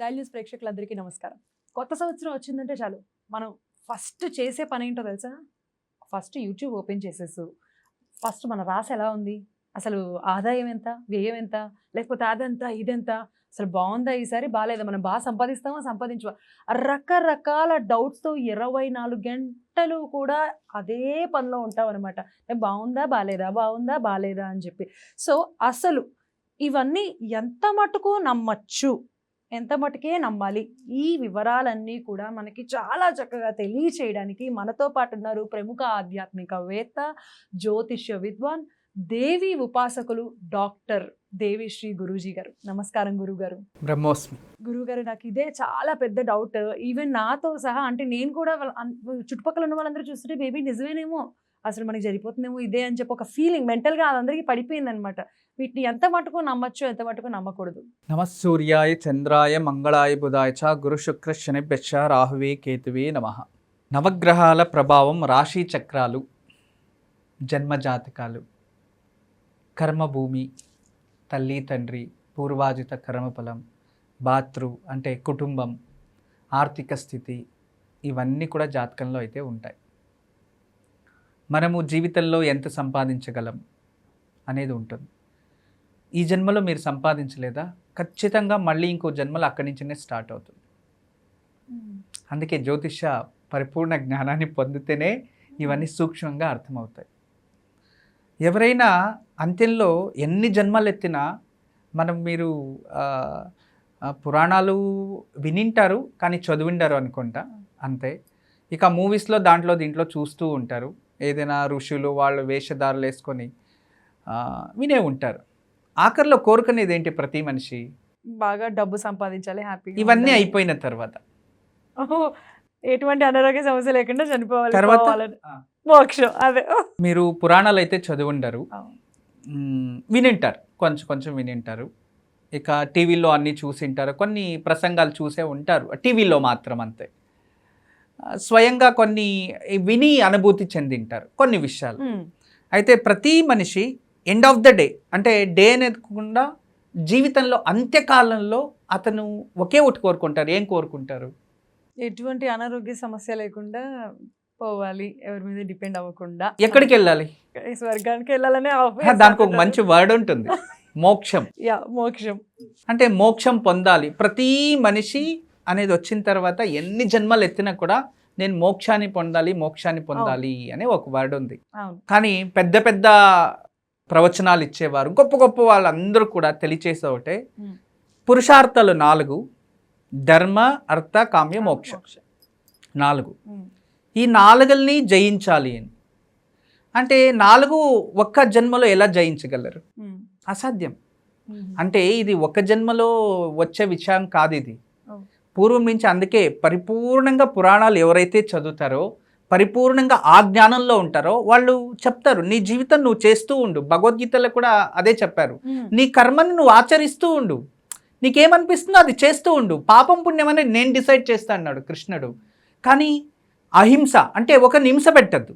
Dial news ప్రేక్షకులందరికీ నమస్కారం. కొత్త సంవత్సరం వచ్చిందంటే చాలు. మనం ఫస్ట్ చేసే పని ఏంటో తెలుసా? ఫస్ట్ యూట్యూబ్ ఓపెన్ చేసేసు. ఫస్ట్ మన రాశి ఎలా ఉంది? అసలు ఆదాయం ఎంత? వ్యయం ఎంత? లేకపోతే అదెంత ఇదెంత? అసలు బాగుందా ఈసారి? బాగాలేదా మనం బాగా సంపాదిస్తామా? సంపాదించవా రకరకాల డౌట్స్తో ఇరవై నాలుగు గంటలు కూడా అదే పనిలో ఉంటాం అనమాట బాగుందా? బాగాలేదా బాగుందా? బాగాలేదా అని చెప్పి. సో అసలు ఇవన్నీ ఎంత మటుకు నమ్మచ్చు? ఎంత మటుకే నమ్మాలి? ఈ వివరాలన్నీ కూడా మనకి చాలా చక్కగా తెలియచేయడానికి మనతో పాటు ఉన్నారు ప్రముఖ ఆధ్యాత్మికవేత్త జ్యోతిష్య విద్వాన్ దేవి ఉపాసకులు డాక్టర్ దేవిశ్రీ గురూజీ గారు. నమస్కారం గురుగారు. బ్రహ్మోస్మి. గురుగారు నాకు ఇదే చాలా పెద్ద డౌట్. ఈవెన్ నాతో సహా అంటే నేను కూడా చుట్టుపక్కల ఉన్న వాళ్ళందరూ చూస్తుంటే బేబీ నిజమేనేమో అసలు మనకి జరిగిపోతుందేమో ఇదే అని చెప్పి ఒక ఫీలింగ్ మెంటల్గా అదందరికీ పడిపోయింది అనమాట వీటిని ఎంత మటుకు నమ్మచ్చు ఎంత మటుకు నమ్మకూడదు. నమ సూర్యాయ చంద్రాయ మంగళాయ బుధాయ చ గురు శుక్ర శనిభ్యశ్చ రాహువే కేతువే నమ. నవగ్రహాల ప్రభావం రాశి చక్రాలు జన్మజాతకాలు కర్మభూమి తల్లి తండ్రి పూర్వాజిత కర్మఫలం బాతృ అంటే కుటుంబం ఆర్థిక స్థితి ఇవన్నీ కూడా జాతకంలో అయితే ఉంటాయి. మనము జీవితంలో ఎంత సంపాదించగలం అనేది ఉంటుంది. ఈ జన్మలో మీరు సంపాదించలేదా? ఖచ్చితంగా మళ్ళీ ఇంకో జన్మలో అక్కడి నుంచినే స్టార్ట్ అవుతుంది. అందుకే జ్యోతిష పరిపూర్ణ జ్ఞానాన్ని పొందితేనే ఇవన్నీ సూక్ష్మంగా అర్థమవుతాయి. ఎవరైనా అంత్యంలో ఎన్ని జన్మలు ఎత్తినా మనం మీరు పురాణాలు వినింటారు కానీ చదివిండారు అనుకుంటా. అంతే. ఇక మూవీస్లో దాంట్లో దీంట్లో చూస్తూ ఉంటారు. ఏదైనా ఋషులు వాళ్ళు వేషధారులు వేసుకొని వినే ఉంటారు. ఆఖరిలో కోరుకునేది ఏంటి ప్రతి మనిషి? బాగా డబ్బు సంపాదించాలి హ్యాపీ ఇవన్నీ అయిపోయిన తర్వాత. ఎటువంటి అనారోగ్య సమస్య లేకుండా చనిపోవాలి తర్వాత? మోక్షం అదే. మీరు పురాణాలు అయితే చదివి ఉండరు. అవును. మ్మ్, వినింటారు కొంచెం కొంచెం వినింటారు. ఇక టీవీలో అన్నీ చూసింటారు కొన్ని ప్రసంగాలు చూసే ఉంటారు టీవీలో మాత్రం అంతే. స్వయంగా కొన్ని విని అనుభూతి చెందింటారు కొన్ని విషయాలు. అయితే ప్రతి మనిషి ఎండ్ ఆఫ్ ద డే అంటే డే అనేది కాకుండా జీవితంలో అంత్యకాలంలో అతను ఒకే ఒకటి కోరుకుంటారు. ఏం కోరుకుంటారు? ఎటువంటి అనారోగ్య సమస్య లేకుండా పోవాలి. ఎవరి మీద డిపెండ్ అవ్వకుండా. ఎక్కడికి వెళ్ళాలి? స్వర్గానికి వెళ్ళాలనే దానికి ఒక మంచి వర్డ్ ఉంటుంది. మోక్షం. యా మోక్షం. అంటే మోక్షం పొందాలి. ప్రతి మనిషి అనేది వచ్చిన తర్వాత ఎన్ని జన్మలు ఎత్తినా కూడా నేను మోక్షాన్ని పొందాలి మోక్షాన్ని పొందాలి అనే ఒక వర్డ్ ఉంది కానీ పెద్ద పెద్ద ప్రవచనాలు ఇచ్చేవారు గొప్ప గొప్ప వాళ్ళందరూ కూడా తెలియచేసే ఒకటే. పురుషార్థాలు నాలుగు ధర్మ అర్థ కామ్య మోక్ష నాలుగు. ఈ నాలుగుల్ని జయించాలి అని అంటే నాలుగు ఒక్క జన్మలో ఎలా జయించగలరు. అసాధ్యం. అంటే ఇది ఒక జన్మలో వచ్చే విషయం కాదు ఇది. పూర్వం నుంచి అందుకే పరిపూర్ణంగా పురాణాలు ఎవరైతే చదువుతారో పరిపూర్ణంగా ఆ జ్ఞానంలో ఉంటారో వాళ్ళు చెప్తారు నీ జీవితం నువ్వు చేస్తూ ఉండు. భగవద్గీతలో కూడా అదే చెప్పారు. నీ కర్మని నువ్వు ఆచరిస్తూ ఉండు. నీకేమనిపిస్తుందో అది చేస్తూ ఉండు. పాపం పుణ్యం అనేది నేను డిసైడ్ చేస్తా అన్నాడు కృష్ణుడు. కానీ అహింస అంటే ఒక హింస పెట్టద్దు.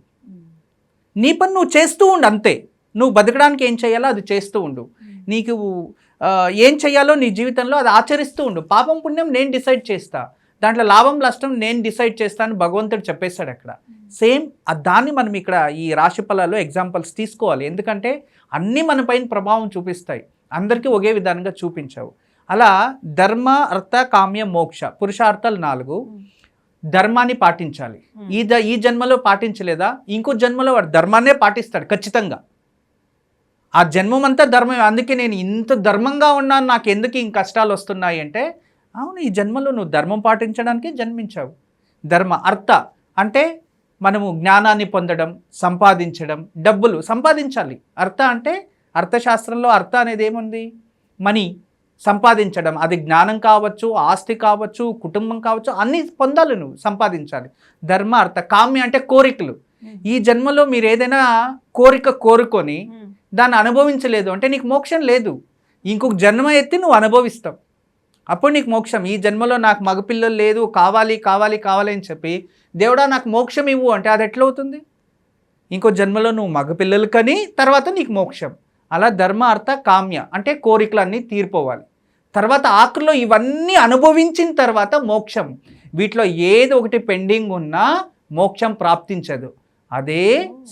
నీ పని నువ్వు చేస్తూ ఉండు అంతే. నువ్వు బతకడానికి ఏం చేయాలో అది చేస్తూ ఉండు. నీకు ఏం చేయాలో నీ జీవితంలో అది ఆచరిస్తూ ఉండు. పాపం పుణ్యం నేను డిసైడ్ చేస్తా. దాంట్లో లాభం నష్టం నేను డిసైడ్ చేస్తాను భగవంతుడు చెప్పేస్తాడు అక్కడ. సేమ్ దాన్ని మనం ఇక్కడ ఈ రాశి ఫలాల్లో ఎగ్జాంపుల్స్ తీసుకోవాలి. ఎందుకంటే అన్నీ మన పైన ప్రభావం చూపిస్తాయి. అందరికీ ఒకే విధానంగా చూపించావు. అలా ధర్మ అర్థ కామ్య మోక్ష పురుషార్థాలు నాలుగు. ధర్మాన్ని పాటించాలి. ఈ ద ఈ జన్మలో పాటించలేదా? ఇంకో జన్మలో వాడు ధర్మాన్నే పాటిస్తాడు ఖచ్చితంగా. ఆ జన్మం అంతా ధర్మం అందుకే నేను ఇంత ధర్మంగా ఉన్నాను నాకు ఎందుకు ఇంక కష్టాలు వస్తున్నాయి అంటే అవును ఈ జన్మలో నువ్వు ధర్మం పాటించడానికి జన్మించావు. ధర్మ అర్థ అంటే మనము జ్ఞానాన్ని పొందడం సంపాదించడం డబ్బులు సంపాదించాలి. అర్థ అంటే అర్థశాస్త్రంలో అర్థ అనేది ఏముంది మనీ సంపాదించడం. అది జ్ఞానం కావచ్చు ఆస్తి కావచ్చు కుటుంబం కావచ్చు అన్నీ పొందాలి నువ్వు సంపాదించాలి. ధర్మ అర్థ కామ్య అంటే కోరికలు. ఈ జన్మలో మీరు ఏదైనా కోరిక కోరుకొని. దాన్ని అనుభవించలేదు. అంటే నీకు మోక్షం లేదు. ఇంకొక జన్మ ఎత్తి నువ్వు అనుభవిస్తావు. అప్పుడు నీకు మోక్షం. ఈ జన్మలో నాకు మగపిల్లలు లేదు. కావాలి కావాలి కావాలి అని చెప్పి దేవుడా నాకు మోక్షం ఇవ్వు అంటే అది ఎట్లవుతుంది? ఇంకో జన్మలో నువ్వు మగపిల్లలు కని తర్వాత నీకు మోక్షం. అలా ధర్మ అర్థ కామ్య అంటే కోరికలన్నీ తీరిపోవాలి. తర్వాత ఆఖరిలో ఇవన్నీ అనుభవించిన తర్వాత మోక్షం. వీటిలో ఏదో ఒకటి పెండింగ్ ఉన్నా మోక్షం ప్రాప్తించదు. అదే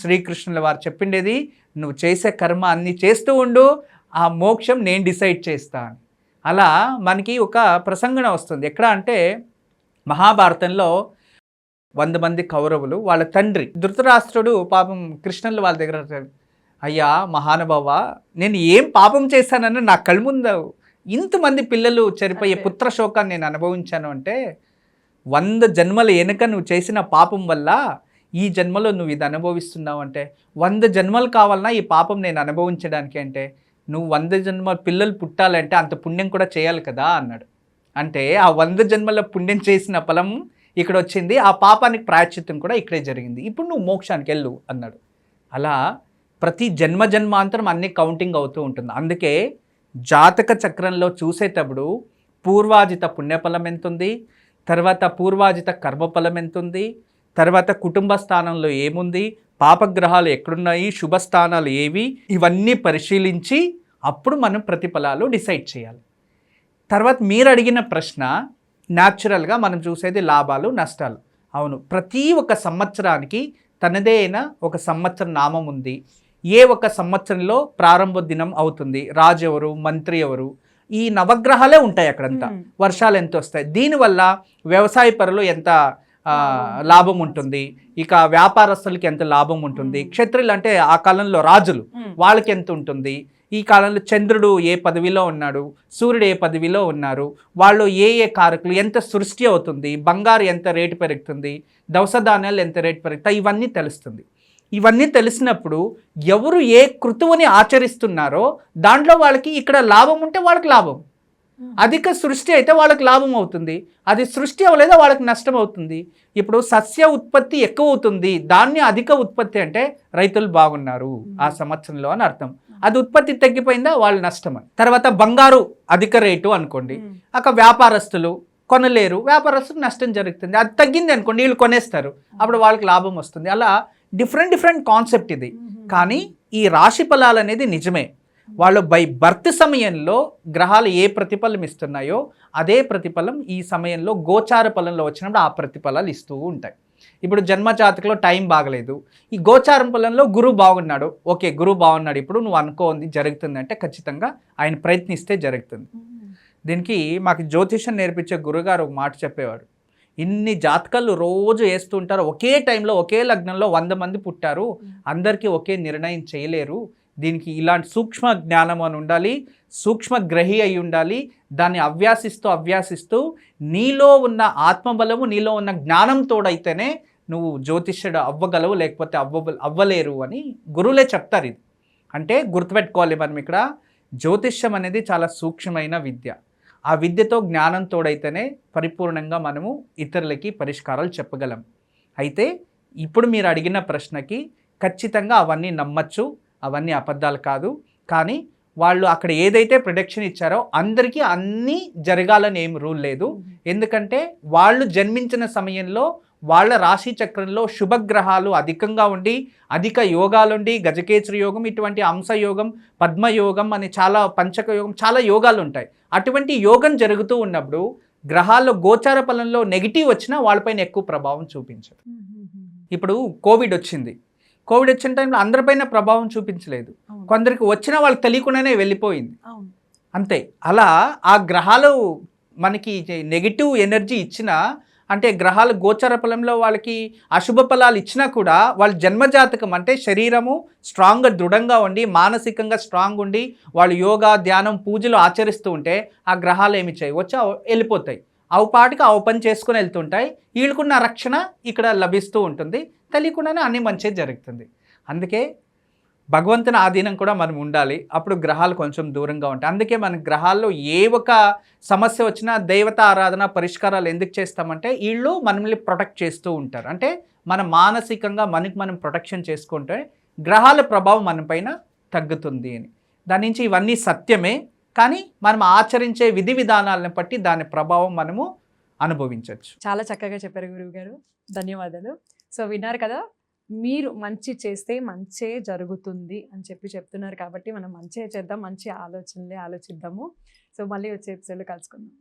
శ్రీకృష్ణుల వారు చెప్పిండేది నువ్వు చేసే కర్మ అన్ని చేస్తూ ఉండు ఆ మోక్షం నేను డిసైడ్ చేస్తా అని అలా మనకి ఒక ప్రసంగన వస్తుంది ఎక్కడ అంటే మహాభారతంలో వంద మంది కౌరవులు వాళ్ళ తండ్రి ధృతరాష్ట్రుడు పాపం కృష్ణులు వాళ్ళ దగ్గర అయ్యా మహానుభావ నేను ఏం పాపం చేశానని నా కళ్ళ ముందు ఇంతమంది పిల్లలు చనిపోయే Okay. పుత్ర శోకాన్ని నేను అనుభవించాను అంటే వంద జన్మల వెనుక నువ్వు చేసిన పాపం వల్ల ఈ జన్మలో నువ్వు ఇది అనుభవిస్తున్నావు అంటే వంద జన్మలు కావాలన్నా ఈ పాపం నేను అనుభవించడానికి అంటే నువ్వు వంద జన్మ పిల్లలు పుట్టాలంటే అంత పుణ్యం కూడా చేయాలి కదా అన్నాడు. అంటే ఆ వంద జన్మల పుణ్యం చేసిన ఫలం ఇక్కడ వచ్చింది ఆ పాపానికి ప్రాయశ్చిత్తం కూడా ఇక్కడే జరిగింది. ఇప్పుడు నువ్వు మోక్షానికి వెళ్ళు అన్నాడు. అలా ప్రతి జన్మ జన్మాంతరం అన్ని కౌంటింగ్ అవుతూ ఉంటుంది. అందుకే జాతక చక్రంలో చూసేటప్పుడు పూర్వాజిత పుణ్యఫలం ఎంత ఉంది తర్వాత పూర్వాజిత కర్మఫలం ఎంత ఉంది తర్వాత కుటుంబ స్థానంలో ఏముంది? పాపగ్రహాలు ఎక్కడున్నాయి? శుభస్థానాలు ఏవి? ఇవన్నీ పరిశీలించి అప్పుడు మనం ప్రతిఫలాలు డిసైడ్ చేయాలి. తర్వాత మీరు అడిగిన ప్రశ్న న్యాచురల్గా మనం చూసేది లాభాలు నష్టాలు. అవును ప్రతి ఒక్క సంవత్సరానికి తనదే అయిన ఒక సంవత్సర నామం ఉంది. ఏ ఒక సంవత్సరంలో ప్రారంభ దినం అవుతుంది? రాజు ఎవరు? మంత్రి ఎవరు? ఈ నవగ్రహాలే ఉంటాయి అక్కడంతా. వర్షాలు ఎంత వస్తాయి? దీనివల్ల వ్యవసాయ పరులు ఎంత లాభం. ఉంటుంది. ఇక వ్యాపారస్తులకి ఎంత లాభం ఉంటుంది? మ్మ్. క్షత్రులు అంటే ఆ కాలంలో రాజులు. వాళ్ళకి ఎంత ఉంటుంది? ఈ కాలంలో చంద్రుడు ఏ పదవిలో ఉన్నాడు? సూర్యుడు ఏ పదవిలో ఉన్నారు? వాళ్ళు ఏ ఏ కారకులు? ఎంత సృష్టి అవుతుంది? బంగారు ఎంత రేటు పెరుగుతుంది? దవస ధాన్యాలు ఎంత రేటు పెరుగుతాయి? ఇవన్నీ తెలుస్తుంది. ఇవన్నీ తెలిసినప్పుడు ఎవరు ఏ కృతువుని ఆచరిస్తున్నారో దాంట్లో వాళ్ళకి ఇక్కడ లాభం ఉంటే వాళ్ళకి లాభం. అధిక సృష్టి అయితే వాళ్ళకి లాభం అవుతుంది. అది సృష్టి అవ్వలేదో వాళ్ళకి నష్టం అవుతుంది. ఇప్పుడు సస్య ఉత్పత్తి ఎక్కువ అవుతుంది దాన్ని అధిక ఉత్పత్తి అంటే రైతులు బాగున్నారు ఆ సంవత్సరంలో అని అర్థం. అది ఉత్పత్తి తగ్గిపోయిందా? వాళ్ళు నష్టం తర్వాత బంగారు అధిక రేటు అనుకోండి. అక్కడ వ్యాపారస్తులు కొనలేరు. వ్యాపారస్తులకు నష్టం జరుగుతుంది. అది తగ్గింది అనుకోండి వీళ్ళు కొనేస్తారు. అప్పుడు వాళ్ళకి లాభం వస్తుంది. అలా డిఫరెంట్ డిఫరెంట్ కాన్సెప్ట్ ఇది. కానీ ఈ రాశి ఫలాలు అనేది నిజమే. వాళ్ళు బై బర్త్ సమయంలో గ్రహాలు ఏ ప్రతిఫలం ఇస్తున్నాయో అదే ప్రతిఫలం ఈ సమయంలో గోచార ఫలంలో వచ్చినప్పుడు ఆ ప్రతిఫలాలు ఇస్తూ ఉంటాయి. ఇప్పుడు జన్మ జాతకలో టైం బాగలేదు. ఈ గోచారం ఫలంలో గురువు బాగున్నాడు. ఓకే గురువు బాగున్నాడు. ఇప్పుడు నువ్వు అనుకోంది జరుగుతుంది అంటే ఖచ్చితంగా ఆయన ప్రయత్నిస్తే జరుగుతుంది. దీనికి మాకు జ్యోతిషం నేర్పించే గురుగారు ఒక మాట చెప్పేవారు. ఇన్ని జాతకాలు రోజు వేస్తూ ఉంటారు ఒకే టైంలో ఒకే లగ్నంలో వంద మంది పుట్టారు. అందరికీ ఒకే నిర్ణయం చేయలేరు. దీనికి ఇలాంటి సూక్ష్మ జ్ఞానం అని ఉండాలి సూక్ష్మ గ్రహి అయి ఉండాలి దాన్ని అభ్యాసిస్తూ అభ్యాసిస్తూ నీలో ఉన్న ఆత్మబలము నీలో ఉన్న జ్ఞానం తోడైతేనే నువ్వు జ్యోతిష్యుడు అవ్వగలవు లేకపోతే అవ్వ అవ్వలేరు అని గురువులే చెప్తారు ఇది. అంటే గుర్తుపెట్టుకోవాలి మనం ఇక్కడ జ్యోతిష్యం అనేది చాలా సూక్ష్మమైన విద్య. ఆ విద్యతో జ్ఞానం తోడైతేనే పరిపూర్ణంగా మనము ఇతరులకి పరిష్కారాలు చెప్పగలం. అయితే ఇప్పుడు మీరు అడిగిన ప్రశ్నకి ఖచ్చితంగా అవన్నీ నమ్మచ్చు అవన్నీ అబద్ధాలు కాదు. కానీ వాళ్ళు అక్కడ ఏదైతే ప్రొడక్షన్ ఇచ్చారో అందరికీ అన్నీ జరగాలని ఏం రూల్ లేదు. ఎందుకంటే వాళ్ళు జన్మించిన సమయంలో వాళ్ళ రాశి చక్రంలో శుభగ్రహాలు అధికంగా ఉండి అధిక యోగాలుండి గజకేసరి యోగం ఇటువంటి అంశయోగం పద్మయోగం అని చాలా పంచక యోగం చాలా యోగాలు ఉంటాయి. అటువంటి యోగం జరుగుతూ ఉన్నప్పుడు గ్రహాల్లో గోచార ఫలంలో నెగిటివ్ వచ్చినా వాళ్ళపైన ఎక్కువ ప్రభావం చూపించదు. ఇప్పుడు కోవిడ్ వచ్చింది. కోవిడ్ వచ్చిన టైంలో అందరిపైన ప్రభావం చూపించలేదు. కొందరికి వచ్చిన వాళ్ళకి తెలియకుండానే వెళ్ళిపోయింది. అంతే అలా ఆ గ్రహాలు మనకి నెగిటివ్ ఎనర్జీ ఇచ్చిన అంటే గ్రహాలు గోచర ఫలంలో వాళ్ళకి అశుభ ఫలాలు ఇచ్చినా కూడా వాళ్ళ జన్మజాతకం అంటే శరీరము స్ట్రాంగ్గా దృఢంగా ఉండి మానసికంగా స్ట్రాంగ్ ఉండి వాళ్ళు యోగా ధ్యానం పూజలు ఆచరిస్తూ ఉంటే ఆ గ్రహాలు ఏమి చేయవు వచ్చి వెళ్ళిపోతాయి అవి పాటికి పని చేసుకుని వెళ్తుంటాయి. వీళ్ళకున్న రక్షణ ఇక్కడ లభిస్తూ ఉంటుంది. తెలియకుండానే అన్ని మంచి జరుగుతుంది. అందుకే భగవంతుని ఆధీనం కూడా మనం ఉండాలి. అప్పుడు గ్రహాలు కొంచెం దూరంగా ఉంటాయి. అందుకే మన గ్రహాల్లో ఏ ఒక సమస్య వచ్చినా దేవత ఆరాధన పరిష్కారాలు ఎందుకు చేస్తామంటే వీళ్ళు మనల్ని ప్రొటెక్ట్ చేస్తూ ఉంటారు. అంటే మన మానసికంగా మనకి మనం ప్రొటెక్షన్ చేసుకుంటే గ్రహాల ప్రభావం మన పైన తగ్గుతుంది అని. దాని నుంచి ఇవన్నీ సత్యమే. కానీ మనం ఆచరించే విధి విధానాలను బట్టి దాని ప్రభావం మనము అనుభవించవచ్చు చాలా చక్కగా చెప్పారు గురువు గారు. ధన్యవాదాలు. సో విన్నారు కదా మీరు మంచి చేస్తే మంచే జరుగుతుంది అని చెప్పి చెప్తున్నారు కాబట్టి మనం మంచిగా చేద్దాం మంచి ఆలోచనలే ఆలోచిద్దాము. సో మళ్ళీ వచ్చే ఎపిసోడ్లో కలుసుకుందాం.